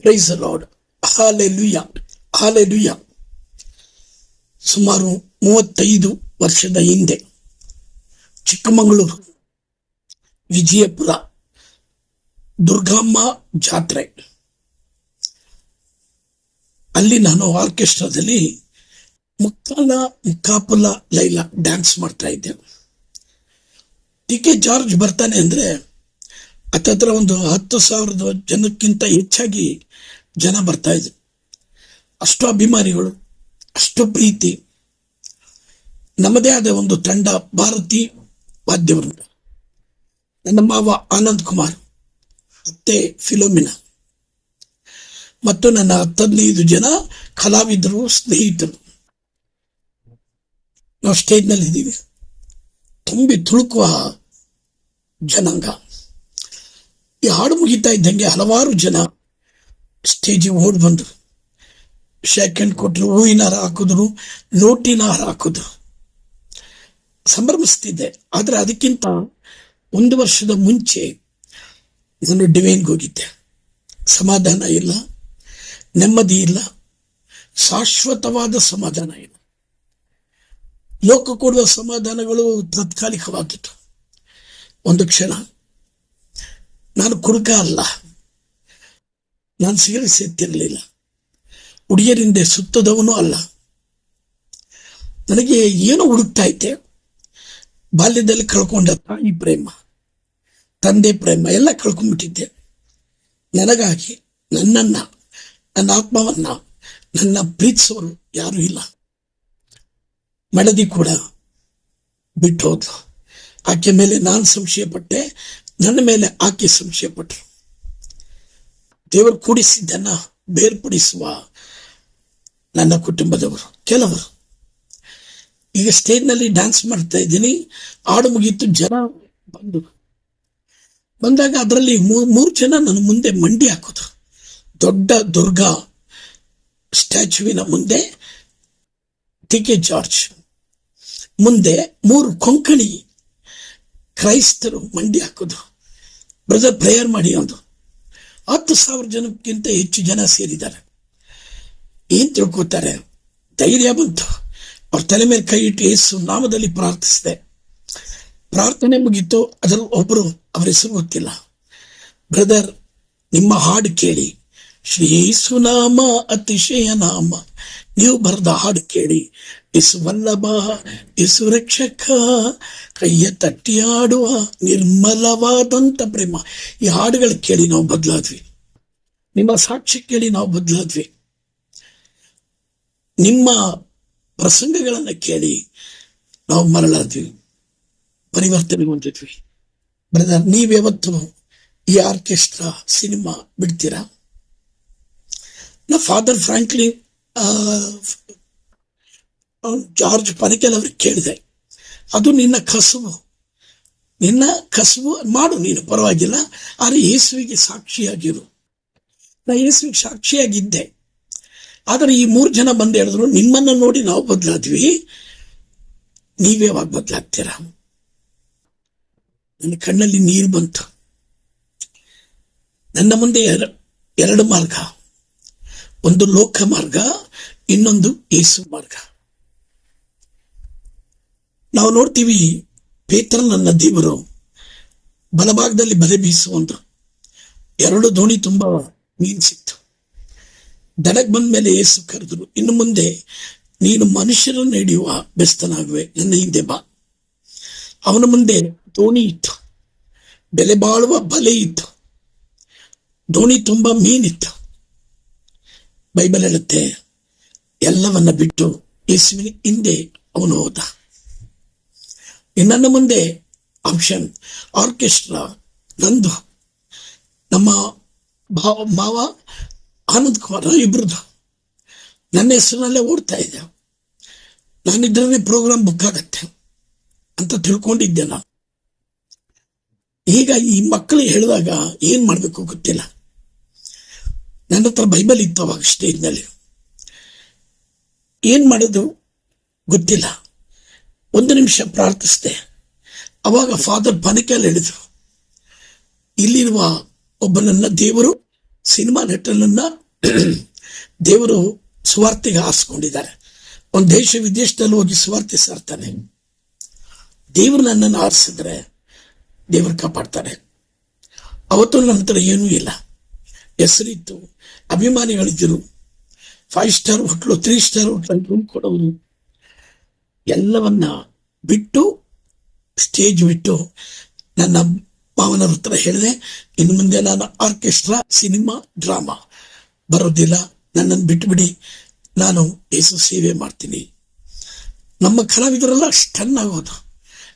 Price lord hallelujah hallelujah ಸುಮಾರು ಮೂವತ್ತೈದು ವರ್ಷದ ಹಿಂದೆ ಚಿಕ್ಕಮಗಳೂರು, ವಿಜಯಪುರ, ದುರ್ಗಮ್ಮ ಜಾತ್ರೆ. ಅಲ್ಲಿ ನಾನು ಆರ್ಕೆಸ್ಟ್ರಾದಲ್ಲಿ ಮುಕ್ಕಾಲ ಮುಕ್ಕಾಪುಲ ಲೈಲ ಡ್ಯಾನ್ಸ್ ಮಾಡ್ತಾ ಇದ್ದೆ. ಟಿ ಕೆ ಜಾರ್ಜ್ ಬರ್ತಾನೆ ಅಂದ್ರೆ ಹತ್ತತ್ರ ಒಂದು ಹತ್ತು ಸಾವಿರದ ಜನಕ್ಕಿಂತ ಹೆಚ್ಚಾಗಿ ಜನ ಬರ್ತಾ ಇದ್ರು. ಅಷ್ಟು ಅಭಿಮಾನಿಗಳು, ಅಷ್ಟು ಪ್ರೀತಿ, ನಮ್ಮದೇ ಆದ ಒಂದು ತಂಡ ಭಾರತಿ ವಾದ್ಯವೃಂದ. ನನ್ನ ಮಾವ ಆನಂದ್ ಕುಮಾರ್, ಅತ್ತೆ ಫಿಲೋಮಿನಾ. ಮತ್ತು ನನ್ನ ಹತ್ತದೈದು ಜನ ಕಲಾವಿದರು, ಸ್ನೇಹಿತರು. ನಾವು ಸ್ಟೇಜ್ನಲ್ಲಿ ಇದ್ದೀವಿ ತುಂಬಿ ತುಳುಕುವ ಜನಾಂಗ. ಈ ಹಾಡು ಮುಗಿತಾ ಇದ್ದಂಗೆ ಹಲವಾರು ಜನ ಸ್ಟೇಜಿಗೆ ಓಡ್ ಬಂದರು. ಸೆಕೆಂಡ್ ಕೊಟ್ಟರು ಹೂವಿನ ಹಾರ ಹಾಕಿದ್ರು, ನೋಟಿನ ಹಾರ ಹಾಕಿದ್ರು. ಸಂಭ್ರಮಿಸ್ತಿದ್ದೆ. ಆದರೆ ಅದಕ್ಕಿಂತ ಒಂದು ವರ್ಷದ ಮುಂಚೆ ನಾನು ಡಿವೈನ್ಗೆ ಹೋಗಿದ್ದೆ. ಸಮಾಧಾನ ಇಲ್ಲ, ನೆಮ್ಮದಿ ಇಲ್ಲ, ಶಾಶ್ವತವಾದ ಸಮಾಧಾನ ಇಲ್ಲ. ಲೋಕ ಕೊಡುವ ಸಮಾಧಾನಗಳು ತಾತ್ಕಾಲಿಕವಾದದ್ದು ಒಂದು ಕ್ಷಣ ನಾನು ಕುರುಕ ಅಲ್ಲ. ನಾನು ಸೀರೆ ಸೇರ್ತಿರಲಿಲ್ಲ. ಹುಡುಗಿಯರಿಂದ ಸುತ್ತದವನು ಅಲ್ಲ. ನನಗೆ ಏನು ಹುಡುಕ್ತಾ ಇದ್ದೆ? ಬಾಲ್ಯದಲ್ಲಿ ಕಳ್ಕೊಂಡ ತಾಯಿ ಪ್ರೇಮ, ತಂದೆ ಪ್ರೇಮ ಎಲ್ಲ ಕಳ್ಕೊಂಡ್ಬಿಟ್ಟಿದ್ದೆ. ನನಗಾಗಿ ನನ್ನನ್ನ, ನನ್ನ ಆತ್ಮವನ್ನ, ನನ್ನ ಪ್ರೀತಿಸೋರು ಯಾರೂ ಇಲ್ಲ. ಮಡದಿ ಕೂಡ ಬಿಟ್ಟು ಹೋದ್ಲು ಆಕೆ ಮೇಲೆ ನಾನು ಸಂಶಯ ಪಟ್ಟೆ ನನ್ನ ಮೇಲೆ ಆಕೆ ಸಂಶಯ ಪಟ್ಟರು ದೇವರು ಕೂಡಿಸಿದ್ದನ್ನು ಬೇರ್ಪಡಿಸುವ ನನ್ನ ಕುಟುಂಬದವರು, ಕೆಲವರು. ಈಗ ಸ್ಟೇಜ್ನಲ್ಲಿ ಡ್ಯಾನ್ಸ್ ಮಾಡ್ತಾ ಇದ್ದೀನಿ. ಹಾಡು ಮುಗೀತು, ಜನ ಬಂದು. ಬಂದಾಗ ಅದರಲ್ಲಿ ಮೂರು ಜನ ನನ್ನ ಮುಂದೆ ಮಂಡಿ ಹಾಕೋದು ದೊಡ್ಡ ದುರ್ಗಾ ಸ್ಟ್ಯಾಚ್ಯುವಿನ ಮುಂದೆ ಟಿ ಕೆ ಜಾರ್ಜ್. ಮುಂದೆ ಮೂರು ಕೊಂಕಣಿ ಕ್ರೈಸ್ತರು ಮಂಡಿ ಹಾಕೋದು. ಬ್ರದರ್ ಪ್ರೇಯರ್ ಮಾಡಿ ಒಂದು ಹತ್ತು ಸಾವಿರ ಜನಕ್ಕಿಂತ ಹೆಚ್ಚು ಜನ ಸೇರಿದ್ದಾರೆ. ಏನು ತಿಳ್ಕೊತಾರೆ? ಧೈರ್ಯ ಬಂತು. ಅವ್ರ ತಲೆ ಮೇಲೆ ಕೈ ಇಟ್ಟು ಯೇಸು ನಾಮದಲ್ಲಿ ಪ್ರಾರ್ಥಿಸಿದೆ. ಪ್ರಾರ್ಥನೆ ಮುಗಿತು. ಅದರಲ್ಲಿ ಒಬ್ಬರು ಅವರ ಹೆಸರು ಗೊತ್ತಿಲ್ಲ. ಬ್ರದರ್ ನಿಮ್ಮ ಹಾಡು ಕೇಳಿ. ಶ್ರೀ ಯೇಸುನಾಮ ಅತಿಶಯ ನಾಮ. ನೀವು ಬರೆದ ಹಾಡು ಕೇಳಿ. ಇಸು ವಲ್ಲಭ, ಇಸು ರಕ್ಷಕ ಕೈಯ ತಟ್ಟಿ ಆಡುವ ನಿರ್ಮಲವಾದಂತ ಪ್ರೇಮ. ಈ ಹಾಡುಗಳು ಕೇಳಿ ನಾವು ಬದಲಾದ್ವಿ. ನಿಮ್ಮ ಸಾಕ್ಷಿ ಕೇಳಿ ನಾವು ಬದಲಾದ್ವಿ. ನಿಮ್ಮ ಪ್ರಸಂಗಗಳನ್ನು ಕೇಳಿ ನಾವು ಮರಳಾದ್ವಿ. ಪರಿವರ್ತನೆ ಹೊಂದಿದ್ವಿ. ಬ್ರದರ್, ನೀವ್ಯಾವತ್ತು ಈ ಆರ್ಕೆಸ್ಟ್ರಾ ಸಿನಿಮಾ ಬಿಡ್ತೀರಾ? ನಾ ಫಾದರ್ ಫ್ರಾಂಕ್ಲಿನ್ ಜಾರ್ಜ್ ಪನಿಕೆಲ್ ಅವ್ರಿಗೆ ಕೇಳಿದೆ, ಅದು ನಿನ್ನ ಕಸುಬು. ನಿನ್ನ ಕಸುಬು ಮಾಡು, ನೀನು ಪರವಾಗಿಲ್ಲ. ಆದರೆ ಯೇಸುವಿಗೆ ಸಾಕ್ಷಿಯಾಗಿರು. ನಾ ಯೇಸುವಿಗೆ ಸಾಕ್ಷಿಯಾಗಿದ್ದೆ. ಆದರೆ ಈ ಮೂರು ಜನ ಬಂದು ಹೇಳಿದ್ರು, ನಿಮ್ಮನ್ನು ನೋಡಿ ನಾವು ಬದಲಾದ್ವಿ. ನೀವ್ಯಾವಾಗ ಬದಲಾಗ್ತೀರಾ? ನನ್ನ ಕಣ್ಣಲ್ಲಿ ನೀರು ಬಂತು. ನನ್ನ ಮುಂದೆ ಎರಡು ಮಾರ್ಗ. ಒಂದು ಲೋಕ ಮಾರ್ಗ ಇನ್ನೊಂದು ಯೇಸು ಮಾರ್ಗ. ನಾವು ನೋಡ್ತೀವಿ ಪೇತ್ರ ನನ್ನ ದೇವರು ಬಲಭಾಗದಲ್ಲಿ ಬಲೆ ಬೀಸುವಂತ ಎರಡು ದೋಣಿ ತುಂಬಾ ಮೀನ್ ಸಿಕ್ತು ದಡಕ್ ಬಂದ ಮೇಲೆ ಏಸು ಕರೆದ್ರು, ಇನ್ನು ಮುಂದೆ ನೀನು ಮನುಷ್ಯರನ್ನು ಹಿಡಿಯುವ ಬೆಸ್ತನಾಗುವೆ, ನನ್ನ ಹಿಂದೆ ಬಾ. ಅವನ ಮುಂದೆ ದೋಣಿ ಇತ್ತು, ಬೆಲೆ ಬಾಳುವ ಬಲೆ ಇತ್ತು, ದೋಣಿ ತುಂಬಾ ಮೀನಿತ್ತು. ಬೈಬಲ್ ಹೇಳುತ್ತೆ ಎಲ್ಲವನ್ನ ಬಿಟ್ಟು ಯೇಸುವಿನ ಹಿಂದೆ ಅವನು ಹೋದ. ನನ್ನ ಮುಂದೆ ಆಪ್ಷನ್, ಆರ್ಕೆಸ್ಟ್ರಾ, ನಂದು, ನಮ್ಮ ಭಾವ, ಮಾವ, ಆನಂದ್ ಕುಮಾರ್ ಇಬ್ರದ್ದು ನನ್ನ ಹೆಸರಿನಲ್ಲೇ ಓಡ್ತಾ ಇದ್ದೆ. ನಾನಿದ್ರೆ ಪ್ರೋಗ್ರಾಮ್ ಬುಕ್ ಆಗತ್ತೆ ಅಂತ ತಿಳ್ಕೊಂಡಿದ್ದೆ ನಾನು. ಈಗ ಈ ಮಕ್ಕಳು ಹೇಳಿದಾಗ ಏನ್ ಮಾಡಬೇಕು ಗೊತ್ತಿಲ್ಲ. ನನ್ನ ಹತ್ರ ಬೈಬಲ್ ಇತ್ತು ಅವಾಗ ಸ್ಟೇಜ್ನಲ್ಲಿ ಏನ್ ಮಾಡೋದು? ಗೊತ್ತಿಲ್ಲ. ಒಂದು ನಿಮಿಷ ಪ್ರಾರ್ಥಿಸಿದೆ. ಅವಾಗ ಫಾದರ್ ಪನಿಕಲ್ ಹೇಳಿದ್ರು, ಇಲ್ಲಿರುವ ಒಬ್ಬ ನನ್ನ ದೇವರು ಸಿನಿಮಾ ನಟನನ್ನ ದೇವರು ಸುವಾರ್ತೆಗೆ ಆರಿಸ್ಕೊಂಡಿದ್ದಾರೆ ಒಂದು ದೇಶ ವಿದೇಶದಲ್ಲಿ ಹೋಗಿ ಸುವಾರ್ತೆ ಸಾರ್ತಾನೆ. ದೇವರು ನನ್ನನ್ನು ಆರಿಸಿದ್ರೆ ದೇವರು ಕಾಪಾಡ್ತಾನೆ. ಅವತ್ತು ನನ್ನ ಹತ್ರ ಏನೂ ಇಲ್ಲ. ಹೆಸರಿತ್ತು ಅಭಿಮಾನಿಗಳಿದ್ದರು five star hotel three star ಹೋಟ್ಲಲ್ಲಿ ರೂಮ್ ಕೊಡೋದು. ಎಲ್ಲವನ್ನ ಬಿಟ್ಟು ಸ್ಟೇಜ್ ಬಿಟ್ಟು ನನ್ನ ಮಾವನವ್ರ ಹತ್ರ ಹೇಳಿದೆ. ಇನ್ನು ಮುಂದೆ ನಾನು ಆರ್ಕೆಸ್ಟ್ರಾ ಸಿನಿಮಾ ಡ್ರಾಮಾ ಬರೋದಿಲ್ಲ ನನ್ನನ್ನು ಬಿಟ್ಟುಬಿಡಿ. ನಾನು ಯೇಸು ಸೇವೆ ಮಾಡ್ತೀನಿ. ನಮ್ಮ ಕಲಾವಿದರೆಲ್ಲ ಸ್ಟನ್ ಆಗೋದು.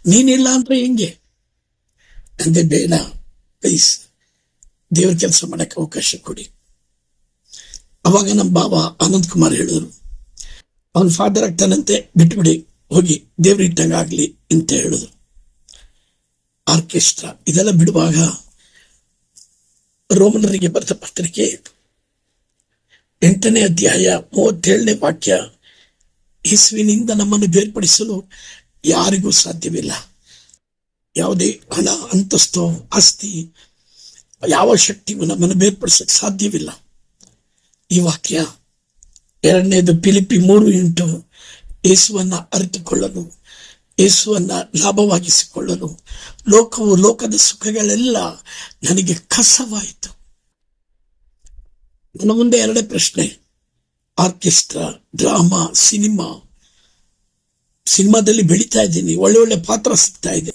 ನೀನಿಲ್ಲ ಅಂದ್ರೆ ಹೆಂಗೆ? ಅಂದೆ, ಬೇಡ ಪ್ಲೀಸ್ ದೇವ್ರ ಕೆಲಸ ಮಾಡಕ್ಕೆ ಅವಕಾಶ ಕೊಡಿ. ಅವಾಗ ನಮ್ಮ ಬಾಬಾ ಆನಂದ್ ಕುಮಾರ್ ಹೇಳಿದ್ರು, ಅವನ ಫಾದರ್ ಆಗ್ತಾನಂತೆ ಬಿಟ್ಬಿಡಿ, ಹೋಗಿ ದೇವ್ರ ಇಟ್ಟಂಗೆ ಆಗ್ಲಿ ಅಂತ ಹೇಳಿದ್ರು. ಆರ್ಕೆಸ್ಟ್ರಾ ಇದೆಲ್ಲ ಬಿಡುವಾಗ ರೋಮನರಿಗೆ ಬರೆದ ಪತ್ರಿಕೆ ಎಂಟನೇ ಅಧ್ಯಾಯ ಮೂವತ್ತೇಳನೇ ವಾಕ್ಯ ಇಸುವಿನಿಂದ ನಮ್ಮನ್ನು ಬೇರ್ಪಡಿಸಲು ಯಾರಿಗೂ ಸಾಧ್ಯವಿಲ್ಲ. ಯಾವುದೇ ಹಣ, ಅಂತಸ್ತು, ಆಸ್ತಿ, ಯಾವ ಶಕ್ತಿಗೂ ನಮ್ಮನ್ನು ಬೇರ್ಪಡಿಸಕ್ಕೆ ಸಾಧ್ಯವಿಲ್ಲ. ಈ ವಾಕ್ಯ ಎರಡನೇದು ಪಿಲಿಪಿ ಮೂರು ಎಂಟು, ಯೇಸುವನ್ನ ಅರಿತುಕೊಳ್ಳಲು, ಯೇಸುವನ್ನ ಲಾಭವಾಗಿಸಿಕೊಳ್ಳಲು. ಲೋಕವು ಲೋಕದ ಸುಖಗಳೆಲ್ಲ ನನಗೆ ಕಸವಾಯಿತು. ನನ್ನ ಮುಂದೆ ಎರಡೇ ಪ್ರಶ್ನೆ. Orchestra, drama, cinema. ಸಿನಿಮಾದಲ್ಲಿ ಬೆಳೀತಾ ಇದ್ದೀನಿ. ಒಳ್ಳೆ ಒಳ್ಳೆ ಪಾತ್ರ ಸಿಗ್ತಾ ಇದೆ.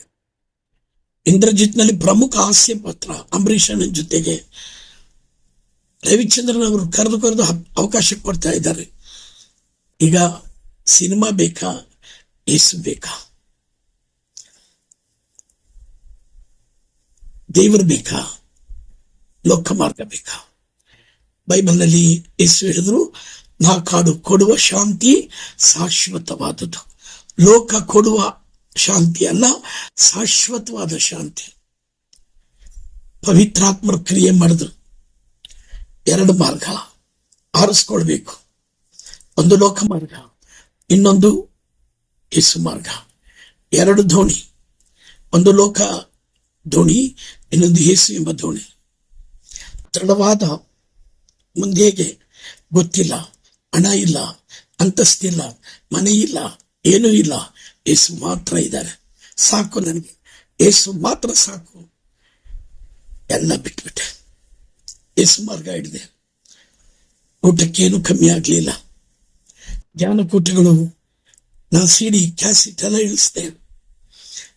ಇಂದ್ರಜಿತ್ನಲ್ಲಿ ಪ್ರಮುಖ ಹಾಸ್ಯ ಪಾತ್ರ ಅಂಬರೀಷನ ಜೊತೆಗೆ. ರವಿಚಂದ್ರನ್ ಅವರು ಕರೆದು ಕರೆದು ಅವಕಾಶ ಕೊಡ್ತಾ ಇದ್ದಾರೆ. ಈಗ ಸಿನಿಮಾ ಬೇಕಾ? ಯೇಸು ಬೇಕಾ? ದೇವರು ಬೇಕಾ? ಲೋಕ ಮಾರ್ಗ ಬೇಕಾ? ಬೈಬಲ್ನಲ್ಲಿ ಯೇಸು ಹೇಳಿದ್ರು, ನಾ ಕಾಡು ಕೊಡುವ ಶಾಂತಿ ಶಾಶ್ವತವಾದದ್ದು. ಲೋಕ ಕೊಡುವ ಶಾಂತಿ ಅಲ್ಲ, ಶಾಶ್ವತವಾದ ಶಾಂತಿ. ಪವಿತ್ರಾತ್ಮರ ಕ್ರಿಯೆ ಮಾಡಿದ್ರು. ಎರಡು ಮಾರ್ಗ ಆರಿಸ್ಕೊಳ್ಬೇಕು. ಒಂದು ಲೋಕ ಮಾರ್ಗ, ಇನ್ನೊಂದು ಯೇಸು ಮಾರ್ಗ. ಎರಡು ದೋಣಿ ಒಂದು ಲೋಕ ದೋಣಿ ಇನ್ನೊಂದು ಯೇಸು ಎಂಬ ದೋಣಿ ದೃಢವಾದ ಮುಂದೆಗೆ ಗೊತ್ತಿಲ್ಲ. ಹಣ ಇಲ್ಲ. ಅಂತಸ್ತಿಲ್ಲ ಮನೆ ಇಲ್ಲ. ಏನೂ ಇಲ್ಲ. ಯೇಸು ಮಾತ್ರ ಇದ್ದಾರೆ. ಸಾಕು ನನಗೆ. ಯೇಸು ಮಾತ್ರ ಸಾಕು. ಎಲ್ಲ ಬಿಟ್ಬಿಟ್ಟೆ. ಯೇಸು ಮಾರ್ಗ ಹಿಡಿದೆ ಊಟಕ್ಕೇನು ಕಮ್ಮಿ ಆಗಲಿಲ್ಲ. ಜ್ಞಾನಕೂಟಗಳು ನಾ ಸಿಡಿ ಕ್ಯಾಸಿಟ್ ಎಲ್ಲ ಇಳಿಸಿದೆ.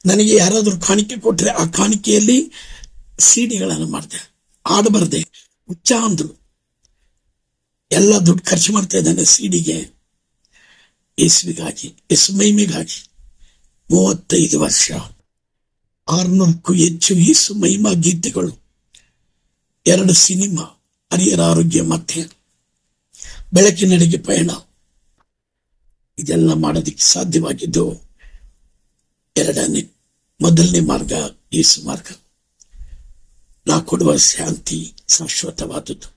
ನನಗೆ ಯಾರಾದರೂ ಕಾಣಿಕೆ ಕೊಟ್ಟರೆ ಆ ಕಾಣಿಕೆಯಲ್ಲಿ ಸಿಡಿಗಳನ್ನು ಮಾಡಿದೆ. ಆಡಬಾರ್ದೆ ಹುಚ್ಚ ಅಂದರು. ಎಲ್ಲ ದುಡ್ಡು ಖರ್ಚು ಮಾಡ್ತಾ ಇದ್ದಾನೆ ಸಿಡಿಗೆ ಎಸ್ವಿಗಾಗಿ ಎಸ್ ಮೈಮಿಗಾಗಿ ಮೂವತ್ತೈದು ವರ್ಷ. ಆರ್ನೂರಕ್ಕೂ ಹೆಚ್ಚು ಯೇಸು ಮಹಿಮಾ ಗೀತೆಗಳು. ಎರಡು ಸಿನಿಮಾ ಹರಿಯರ ಆರೋಗ್ಯ ಮತ್ತೆ ಬೆಳಕಿನಡೆಗೆ ಪಯಣ. ಇದೆಲ್ಲ ಮಾಡೋದಕ್ಕೆ ಸಾಧ್ಯವಾಗಿದ್ದು ಎರಡನೇ, ಮೊದಲನೇ ಮಾರ್ಗ ಯೇಸು ಮಾರ್ಗ. ನಾ ಕೊಡುವ ಶಾಂತಿ ಶಾಶ್ವತವಾದದ್ದು.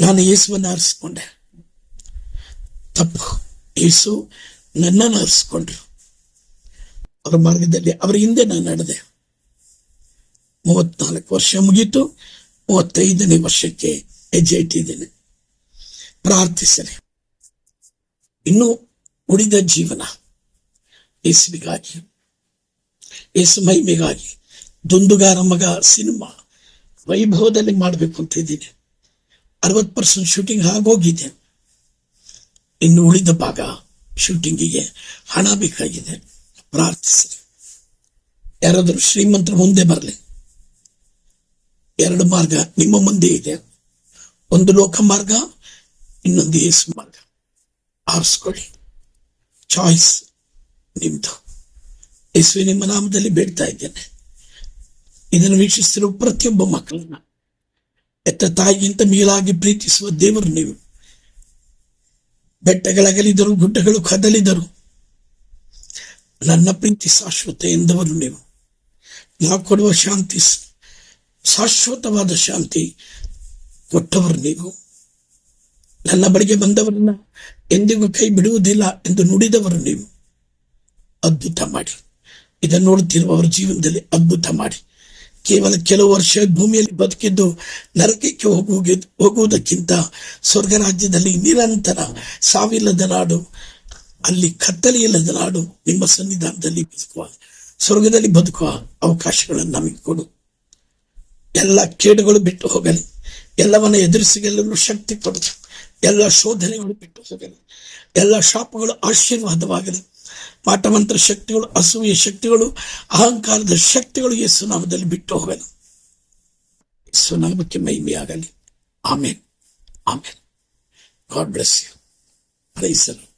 ನಾನು ಯೇಸುವನ್ನು ಆರಿಸಿಕೊಂಡೆ. ತಪ್ಪು. ಯೇಸು ನನ್ನನ್ನು ಆರಿಸ್ಕೊಂಡ್ರು. ಅವರ ಮಾರ್ಗದಲ್ಲಿ ಅವರ ಹಿಂದೆ ನಾನು ನಡೆದೆ. ಮೂವತ್ನಾಲ್ಕು ವರ್ಷ ಮುಗೀತು, ಮೂವತ್ತೈದನೇ ವರ್ಷಕ್ಕೆ ಹೆಜ್ಜೆ ಇಟ್ಟಿದ್ದೇನೆ ಪ್ರಾರ್ಥಿಸಲಿ. ಇನ್ನು ಉಳಿದ ಜೀವನ ಯೇಸುವಿಗಾಗಿ, ಯೇಸು ಮಹಿಮೆಗಾಗಿ, ದುಂದುಗಾರ ಮಗ ಸಿನಿಮಾ ವೈಭವದಲ್ಲಿ ಮಾಡಬೇಕು ಅಂತ ಇದ್ದೀನಿ. ಅರವತ್ತು ಪರ್ಸೆಂಟ್ ಶೂಟಿಂಗ್ ಆಗೋಗಿದೆ. ಇನ್ನು ಉಳಿದ ಭಾಗ ಶೂಟಿಂಗಿಗೆ ಹಣ ಬೇಕಾಗಿದೆ. ಪ್ರಾರ್ಥಿಸಲಿ. ಯಾರಾದರೂ ಶ್ರೀಮಂತರು ಮುಂದೆ ಬರಲಿ. ಎರಡು ಮಾರ್ಗ ನಿಮ್ಮ ಮುಂದೆ ಇದೆ. ಒಂದು ಲೋಕ ಮಾರ್ಗ, ಇನ್ನೊಂದು ಯೇಸು ಮಾರ್ಗ. ಆರಿಸ್ಕೊಳ್ಳಿ. ಚಾಯ್ಸ್ ನಿಮ್ದು. ಯೇಸುವೆ ನಿಮ್ಮ ನಾಮದಲ್ಲಿ ಬೇಡ್ತಾ ಇದ್ದೇನೆ. ಇದನ್ನು ವೀಕ್ಷಿಸ್ತಿರುವ ಪ್ರತಿಯೊಬ್ಬ ಮಕ್ಕಳನ್ನ. ಎತ್ತ ತಾಯಿಗಿಂತ ಮೀಲಾಗಿ ಪ್ರೀತಿಸುವ ದೇವರು ನೀವು. ಬೆಟ್ಟಗಳಗಲಿದರು, ಗುಡ್ಡಗಳು ಕದಲಿದರು, ನನ್ನ ಪ್ರೀತಿ ಶಾಶ್ವತ ಎಂದವರು ನೀವು. ನಾವು ಕೊಡುವ ಶಾಂತಿ ಶಾಶ್ವತವಾದ ಶಾಂತಿ ಕೊಟ್ಟವರು ನೀವು. ನನ್ನ ಬಳಿಗೆ ಬಂದವರನ್ನ ಎಂದಿಗೂ ಕೈ ಬಿಡುವುದಿಲ್ಲ ಎಂದು ನುಡಿದವರು ನೀವು. ಅದ್ಭುತ ಮಾಡಿ. ಇದನ್ನು ನೋಡುತ್ತಿರುವವರ ಜೀವನದಲ್ಲಿ ಅದ್ಭುತ ಮಾಡಿ. ಕೇವಲ ಕೆಲವು ವರ್ಷ ಭೂಮಿಯಲ್ಲಿ ಬದುಕಿದ್ದು, ನರಕಕ್ಕೆ ಹೋಗುವ ಹೋಗುವುದಕ್ಕಿಂತ ಸ್ವರ್ಗ ರಾಜ್ಯದಲ್ಲಿ ನಿರಂತರ ಸಾವಿಲ್ಲದ ನಾಡು, ಅಲ್ಲಿ ಕತ್ತಲೆಯಿಲ್ಲದ ನಾಡು ನಿಮ್ಮ ಸನ್ನಿಧಾನದಲ್ಲಿ ಬದುಕುವ, ಸ್ವರ್ಗದಲ್ಲಿ ಬದುಕುವ ಅವಕಾಶಗಳನ್ನು ನಮಗೆ ಕೊಡು. ಎಲ್ಲ ಕೇಡುಗಳು ಬಿಟ್ಟು ಹೋಗಲಿ, ಎಲ್ಲವನ್ನ ಎದುರಿಸಿ ಗೆಲ್ಲಲು ಶಕ್ತಿ ಕೊಡಲಿ, ಎಲ್ಲ ಶೋಧನೆಗಳು ಬಿಟ್ಟು ಹೋಗಲಿ, ಎಲ್ಲ ಶಾಪಗಳು ಆಶೀರ್ವಾದವಾಗಲಿ. ಪಾಠಮಂತ್ರ ಶಕ್ತಿಗಳು, ಅಸೂಯ ಶಕ್ತಿಗಳು, ಅಹಂಕಾರದ ಶಕ್ತಿಗಳು ಯೇಸು ನಾಮದಲ್ಲಿ ಬಿಟ್ಟು ಹೋಗಲಿ. ಯೇಸು ನಾಮಕ್ಕೆ ಮಹಿಮೆಯಾಗಲಿ. Amen. Amen. God bless you. ಪ್ರೈಸಲು